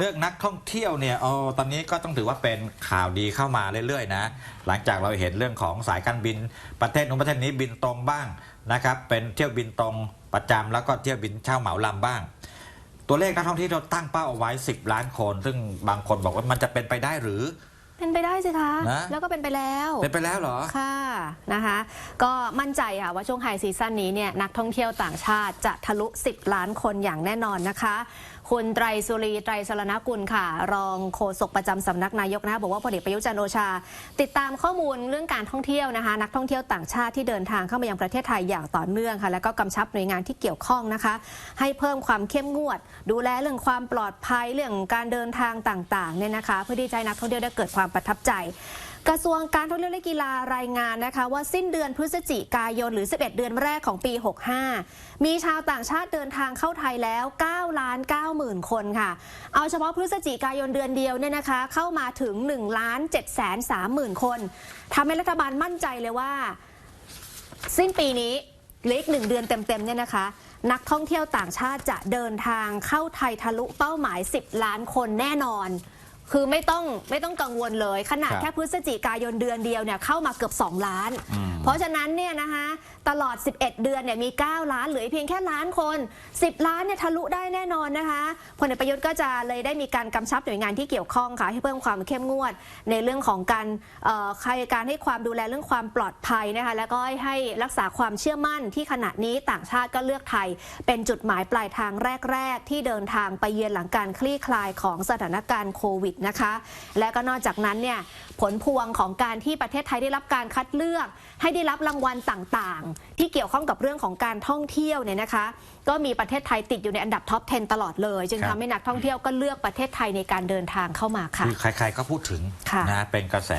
เรื่องนักท่องเที่ยวเนี่ยโออตอนนี้ก็ต้องถือว่าเป็นข่าวดีเข้ามาเรื่อยๆนะ หลังจากเราเห็นเรื่องของสายการบินประเทศนู้นประเทศนี้บินตรงบ้างนะครับ เป็นเที่ยวบินตรงประจำแล้วก็เที่ยวบินเช่าเหมาลำบ้าง ตัวเลขนักท่องเที่ยวตั้งเป้าเอาไว้ 10 ล้านคน ซึ่งบางคนบอกว่ามันจะเป็นไปได้หรือ เป็นไปได้สิคะ นะ แล้วก็เป็นไปแล้ว เป็นไปแล้วเหรอ ค่ะนะคะ ก็มั่นใจค่ะว่าช่วงไฮซีซั่นนี้เนี่ยนักท่องเที่ยวต่างชาติจะทะลุ 10 ล้านคนอย่างแน่นอนนะคะ คุณไตรสุรีไตรสรณกุลค่ะ รองโฆษกประจำสำนักนายกนะคะบอกว่าพลเอกประยุทธ์จันทร์โอชา ติดตามข้อมูลเรื่องการท่องเที่ยวนะคะ นักท่องเที่ยวต่างชาติที่เดินทางเข้ามายังประเทศไทยอย่างต่อเนื่องค่ะ แล้วก็กำชับหน่วยงานที่เกี่ยวข้องนะคะ ให้เพิ่มความเข้มงวด ดูแลเรื่องความปลอดภัยเรื่องการเดินทางต่างๆเนี่ยนะคะ เพื่อที่จะให้นักท่องเที่ยวได้เกิดความประทับใจ กระทรวงการท่องเที่ยวและกีฬารายงานนะคะว่าสิ้นเดือนพฤศจิกายนหรือ 11 เดือนแรกของปี 65 มีชาวต่างชาติเดินทางเข้าไทยแล้ว9ล้าน9หมื่นคนค่ะ เอาเฉพาะพฤศจิกายนเดือนเดียวเนี่ยนะคะเข้ามาถึง1ล้าน7แสน3หมื่นคนทำให้รัฐบาลมั่นใจเลยว่า สิ้นปีนี้เหลืออีกหนึ่งเดือนเต็มๆเนี่ยนะคะ นักท่องเที่ยวต่างชาติจะเดินทางเข้าไทยทะลุเป้าหมาย 10 ล้านคนแน่นอน คือไม่ต้องไม่ต้องกังวลเลย ขนาดครับ แค่พฤศจิกายนเดือนเดียวเนี่ยเข้ามาเกือบ 2 ล้าน อืม เพราะฉะนั้นเนี่ยนะคะตลอด 11 เดือนเนี่ยมี 9 ล้านเหลือเพียงแค่ล้านคน 10 ล้านเนี่ยทะลุได้แน่นอนนะคะพลเอกประยุทธ์ก็จะเลยได้มีการกำชับหน่วยงานที่เกี่ยวข้องค่ะให้เพิ่มความเข้มงวด ในเรื่องของการเอ่อใครการให้ความดูแลเรื่องความปลอดภัยนะคะแล้วก็ให้รักษาความเชื่อมั่นที่ขณะนี้ต่างชาติก็เลือกไทย เป็นจุดหมายปลายทางแรก ๆ ที่เดินทางไปเยือนหลังการคลี่คลายของสถานการณ์โควิดนะคะ และก็นอกจากนั้นเนี่ยผลพวงของการที่ประเทศไทยได้รับการคัดเลือก ให้ได้รับรางวัลต่างๆ ที่เกี่ยวข้องกับเรื่องของการท่องเที่ยวเนี่ยนะคะ ก็มีประเทศไทยติดอยู่ในอันดับท็อป 10 ตลอดเลย จึงครับทำให้นักท่องเที่ยวก็เลือกประเทศไทยในการเดินทางเข้ามาค่ะคือใครๆก็พูดถึงค่ะนะเป็นกระแส